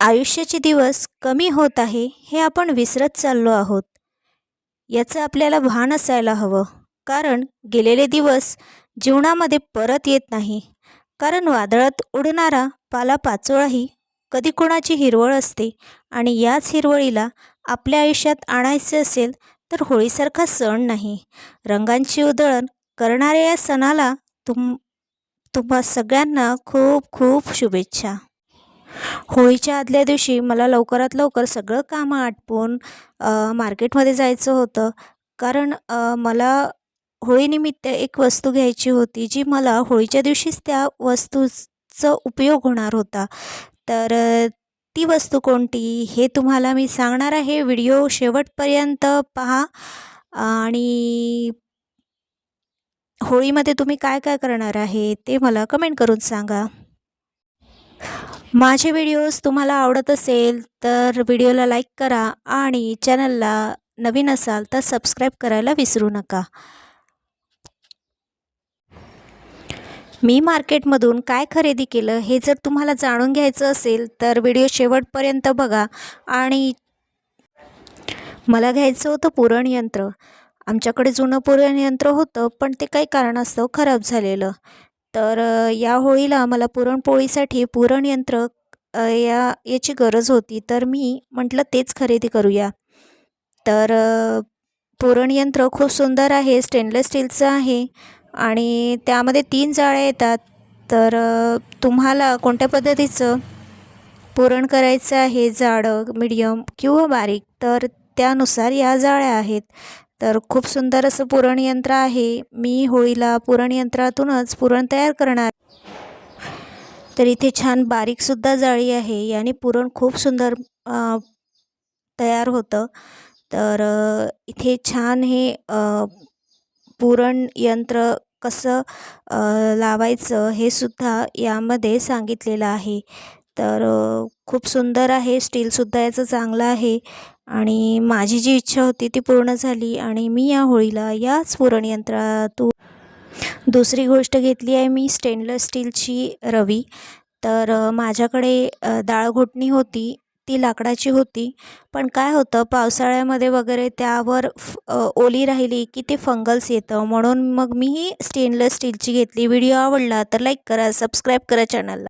आयुष्याचे दिवस कमी होत आहे हे आपण विसरत चाललो आहोत. याचं आपल्याला भान असायला हवं. कारण गेलेले दिवस जीवनामध्ये परत येत नाही. कारण वादळात उडणारा पालापाचोळाही कधी कोणाची हिरवळ असते आणि याच हिरवळीला आपल्या आयुष्यात आणायचे असेल तर होळीसारखा सण नाही. रंगांची उधळण करणाऱ्या या सणाला तुम तुम्हा सगळ्यांना खूप खूप शुभेच्छा. होळीच्या आदल्या दिवशी मला लवकरात लवकर सगळं कामं आटपून मार्केटमध्ये जायचं होतं. कारण मला होळीनिमित्त एक वस्तू घ्यायची होती जी मला होळीच्या दिवशीच त्या वस्तूचं उपयोग होणार होता. तर ती वस्तू कोणती हे तुम्हाला मी सांगणार आहे. व्हिडिओ शेवटपर्यंत पहा. आणि होळीमध्ये तुम्ही काय काय करणार आहे ते मला कमेंट करून सांगा. माझे व्हिडिओज तुम्हाला आवडत असेल तर व्हिडिओला लाईक करा आणि चॅनलला नवीन असाल तर सबस्क्राईब करायला विसरू नका. मी मार्केटमधून काय खरेदी केलं हे जर तुम्हाला जाणून घ्यायचं असेल तर व्हिडिओ शेवटपर्यंत बघा आणि मला घ्यायचं होतं पुरण यंत्र. आमच्याकडे जुनं पुरण यंत्र होतं पण ते काही कारणास्तव खराब झालेलं. तर या होळीला मला पुरणपोळीसाठी पुरणयंत्र या याची गरज होती. तर मी म्हटलं तेच खरेदी करूया. तर पुरणयंत्र खूप सुंदर आहे स्टेनलेस स्टीलचं आहे आणि त्यामध्ये तीन जाळ्या येतात. तर तुम्हाला कोणत्या पद्धतीचं पुरण करायचं आहे जाडं मिडियम किंवा बारीक? तर त्यानुसार या जाळ्या आहेत. तर खूप सुंदर असं पुरणयंत्र आहे. मी होळीला पुरणयंत्रातूनच पुरण तयार करणार. तर इथे छान बारीकसुद्धा जाळी आहे. याने पुरण खूप सुंदर तयार होतं. तर इथे छान हे पुरण यंत्र कसं लावायचं हे सुद्धा यामध्ये सांगितलेलं आहे. तर खूप सुंदर आहे. स्टीलसुद्धा याचं चांगलं आहे. आणि माझी जी इच्छा होती ती पूर्ण झाली आणि मी या होळीला याच पुरणयंत्रातून दुसरी गोष्ट घेतली आहे मी स्टेनलेस स्टीलची रवी. तर माझ्याकडे डाळ घोटणी होती ती लाकडाची होती. पण काय होतं पावसाळ्यामध्ये वगैरे त्यावर ओली राहिली की ते फंगल्स येतं. म्हणून मग मी ही स्टेनलेस स्टीलची घेतली. व्हिडिओ आवडला तर लाईक करा सबस्क्राईब करा चॅनलला